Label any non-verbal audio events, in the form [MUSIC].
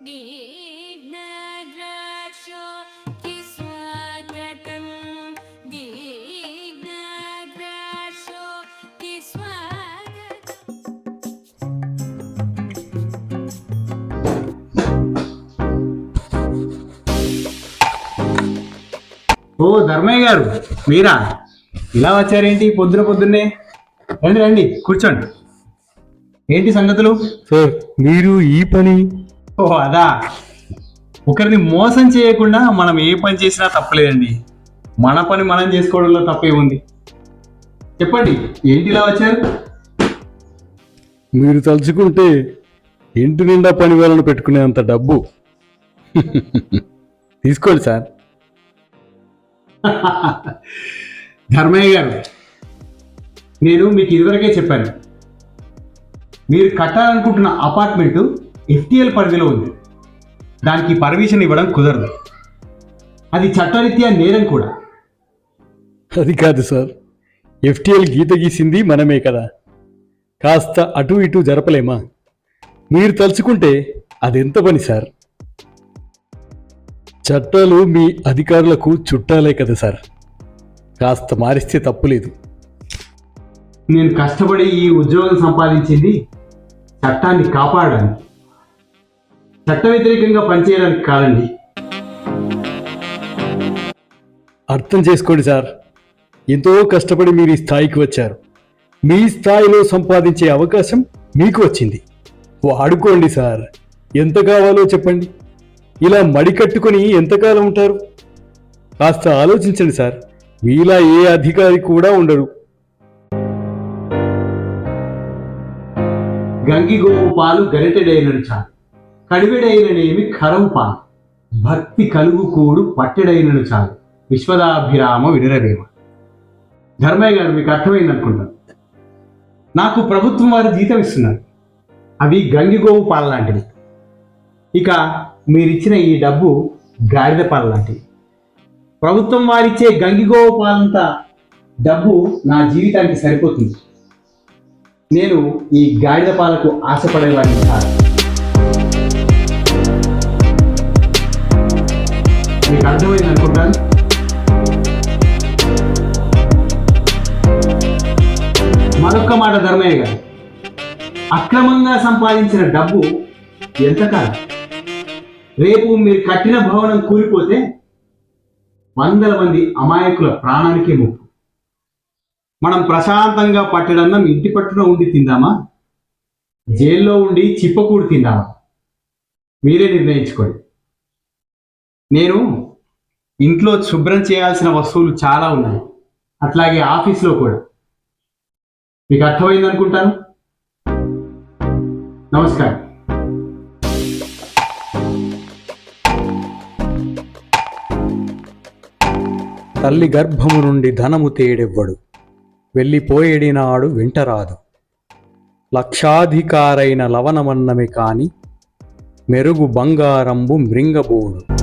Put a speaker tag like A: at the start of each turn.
A: కి స్వాగతం కి స్వాగతం
B: ఓ ధర్మయ్య గారు మీరా? ఇలా వచ్చారేంటి పొద్దున పొద్దున్నే? రండి రండి కూర్చోండి. ఏంటి సంగతులు?
C: సార్ మీరు ఈ పని
B: ఓ అదా. ఒకరిని మోసం చేయకుండా మనం ఏ పని చేసినా తప్పలేదండి. మన పని మనం చేసుకోవడంలో తప్పే ఉంది. చెప్పండి ఏంటి ఇలా వచ్చారు?
C: మీరు తలుచుకుంటే ఇంటి నిండా పని వాళ్ళను పెట్టుకునేంత డబ్బు. [LAUGHS] తీసుకోండి సార్. [LAUGHS]
B: ధర్మయ్య గారు నేను మీకు ఇదివరకే చెప్పాను. మీరు కట్టాలనుకుంటున్న అపార్ట్మెంటు ఎఫ్టిఎల్ పరిధిలో ఉంది. దానికి పర్మిషన్ ఇవ్వడం కుదరదు. అది చట్టరీత్యా నేరం కూడా.
C: అది కాదు సార్. ఎఫ్టిఎల్ గీత గీసింది మనమే కదా. కాస్త అటు ఇటు జరపలేమా? మీరు తలుచుకుంటే అదెంత పని సార్? చట్టాలు మీ అధికారులకు చుట్టాలే కదా సార్. కాస్త మారిస్తే తప్పులేదు.
B: నేను కష్టపడి ఈ ఉద్యోగం సంపాదించింది చట్టాన్ని కాపాడడానికి. చట్ట వ్యతిరేకంగా పనిచేయడానికి కాదండి.
C: అర్థం చేసుకోండి సార్. ఎంతో కష్టపడి మీరు ఈ స్థాయికి వచ్చారు. మీ స్థాయిలో సంపాదించే అవకాశం మీకు వచ్చింది. వాడుకోండి సార్. ఎంత కావాలో చెప్పండి. ఇలా మడి కట్టుకొని ఎంతకాలం ఉంటారు? కాస్త ఆలోచించండి సార్. మీలా ఏ అధికారి కూడా ఉండరు.
B: గంగిగోవు పాలు గరిటెడైనడు చాలు. కడివిడైననేమి కరవు పాలు. భక్తి కలుగు కూడు చాలు. విశ్వదాభిరామ వినురవేమ. ధర్మయ్య గారు మీకు అర్థమైంది అనుకుంటాను నాకు ప్రభుత్వం వారు జీతం ఇస్తున్నారు. అవి గంగిగోవు పాల లాంటివి. ఇక మీరిచ్చిన ఈ డబ్బు గాడిద పాల లాంటివి. ప్రభుత్వం వారిచ్చే గంగిగోవు పాలంత డబ్బు నా జీవితానికి సరిపోతుంది. నేను ఈ గాడిద పాలకు ఆశపడేవాడిని కాదు. మీకు అర్థమైంది అనుకుంటాను మరొక్క మాట ధర్మయ్య గారు. అక్రమంగా సంపాదించిన డబ్బు ఎంత కాదు? రేపు మీరు కట్టిన భవనం కూలిపోతే వందల మంది అమాయకుల ప్రాణానికి ముప్పు. మనం ప్రశాంతంగా పట్టడన్నం ఇంటి పట్టున ఉండి తిందామా? జైల్లో ఉండి చిప్పకూడు తిందామా? మీరే నిర్ణయించుకోండి. నేను ఇంట్లో శుభ్రం చేయాల్సిన వస్తువులు చాలా ఉన్నాయి. అట్లాగే ఆఫీస్లో కూడా. మీకు అర్థమైంది అనుకుంటాను? నమస్కారం.
C: తల్లి గర్భము నుండి ధనము తేడెవ్వడు. వెళ్ళిపోయేడినాడు వింటరాదు. లక్షాధికారైన లవణమన్నమే కాని మెరుగు బంగారంబు మృంగబోడు.